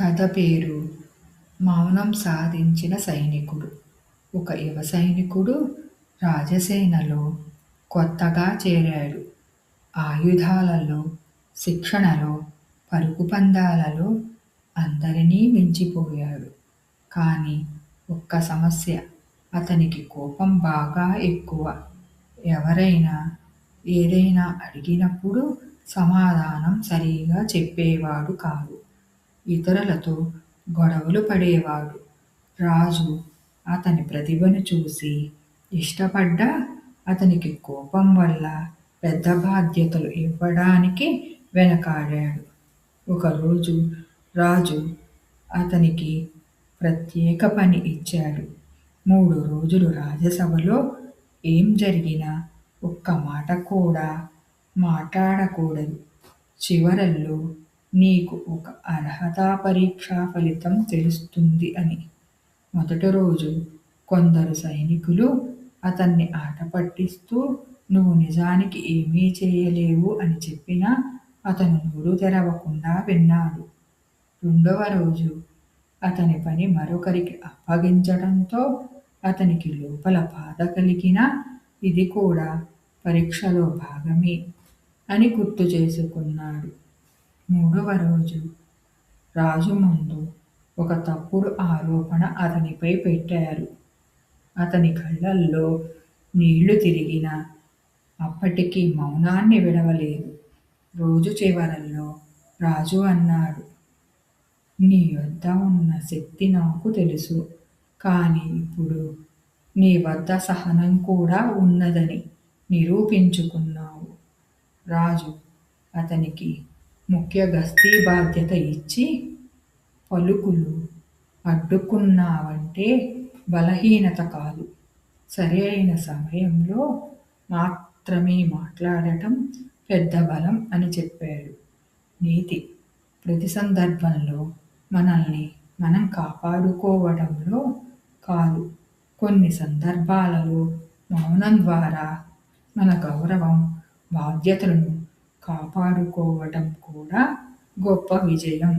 కథ పేరు మౌనం సాధించిన సైనికుడు ఒక యువ సైనికుడు రాజసేనలో కొత్తగా చేరాడు. ఆయుధాలలో, శిక్షణలో, పరుగు పందాలలో అందరినీ మించిపోయాడు. కానీ ఒక్క సమస్య అతనికి కోపం బాగా ఎక్కువ. ఎవరైనా ఏదైనా అడిగినప్పుడు సమాధానం సరిగా చెప్పేవాడు కాదు. ఇతరులతో గొడవలు పడేవాడు. రాజు అతని ప్రతిభను చూసి ఇష్టపడ్డా అతనికి కోపం వల్ల పెద్ద బాధ్యతలు ఇవ్వడానికి వెనకాడాడు. ఒకరోజు రాజు అతనికి ప్రత్యేక పని ఇచ్చాడు. మూడు రోజులు రాజసభలో ఏం జరిగినా ఒక్క మాట కూడా మాట్లాడకూడదు. చివరల్లో నీకు ఒక అర్హతా పరీక్షా ఫలితం తెలుస్తుంది అని. మొదటి రోజు కొందరు సైనికులు అతన్ని ఆట పట్టిస్తూ నువ్వు నిజానికి ఏమీ చేయలేవు అని చెప్పినా అతను నోరు తెరవకుండా విన్నాడు. రెండవ రోజు అతని పని మరొకరికి అప్పగించడంతో అతనికి లోపల బాధ కలిగినా ఇది కూడా పరీక్షలో భాగమే అని గుర్తు చేసుకున్నాడు. మూడవ రోజు రాజు ముందు ఒక తప్పుడు ఆరోపణ అతనిపై పెట్టారు. అతని కళ్ళల్లో నీళ్ళు తిరిగినా అప్పటికీ మౌనాన్ని విడవలేదు. రోజు చివరల్లో రాజు అన్నాడు. నీ వద్ద ఉన్న శక్తి నాకు తెలుసు. కానీ ఇప్పుడు నీ వద్ద సహనం కూడా ఉన్నదని నిరూపించుకున్నావు. రాజు అతనికి ముఖ్య గస్తీ బాధ్యత ఇచ్చి పలుకులు అడ్డుకున్నావంటే బలహీనత కాదు, సరైన సమయంలో మాత్రమే మాట్లాడటం పెద్ద బలం అని చెప్పాడు. నీతి ప్రతి సందర్భంలో మనల్ని మనం కాపాడుకోవడంలో కాదు కొన్ని సందర్భాలలో మౌనం ద్వారా మన గౌరవం, బాధ్యతలను కాపాడుకోవటం కూడా గొప్ప విజయం.